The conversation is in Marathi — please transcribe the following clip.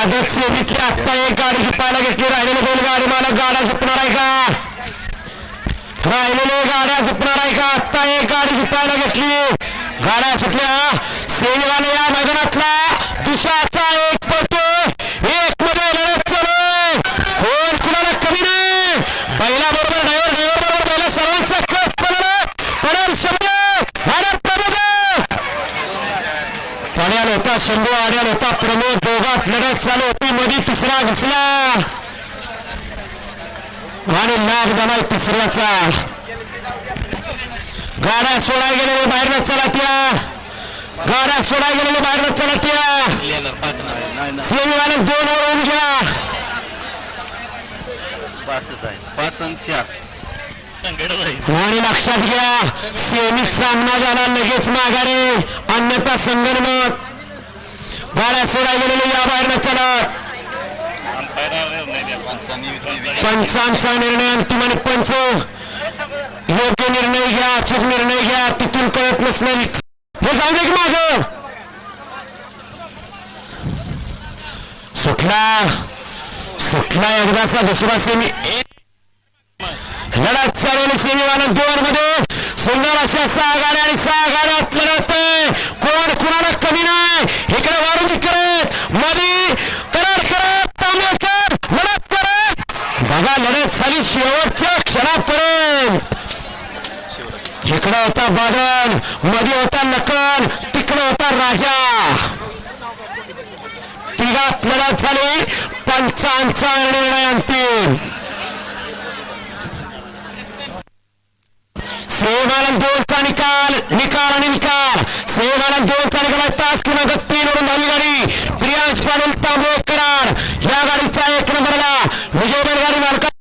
आदत सेवेतली आत्ता एक गाडी शिपायला घेतली. राहिलेले दोन गाडी मला गाड्या झुकणार आहे का? राहिलेले गाड्या झुकणार आहे का? आत्ता एक गाडी शिपायला घेतली. गाड्या सुटल्या. सेवेवाले या मैदानातला दुसराचा पाण्याला होता शंभू आड्याला होता प्रमोद दोघात लढत चालू होती मध्ये तिसरा घुसला. आणि नाग झालाय तिसऱ्याचा. गाड्या सोडाय गेलेले बाहेर चला त्या. गाड्या सोडाय गेलेले बाहेर चला त्या. सेवेवाले दोन येऊन घ्या पाच आणि चार. आणि लक्षात घ्या सेमिक सामना झाला लगेच माघारे अन्यथा संगणमत गाड्या या बाहेर चला पंचांचा निर्णय अंतिम आणि पंच. योग्य निर्णय घ्या अचूक निर्णय घ्या तिथून कळत नसलेली. हे जाऊ दे माग. सुटला. सुटला एकदाचा दुसरा सेमी लढा चालवली सेमी वाला दोन मध्ये सुंदर अशा सहा गाड्या आणि सहा गाड्यात बघा लढत झाली शेवटच्या क्षणापर्यंत. इकडं होता बादलमध्ये होता नकल तिकडं होता राजा. तिघात लढत झाली पंचांचा निर्णय अंतिम. सेवाला दोनचा निकाल निकाल आणि निकाल. सेवाला दोनचा निकाल तास क्रमांक तीन वरून झाली गाडी. प्रियांश पाटील तांबे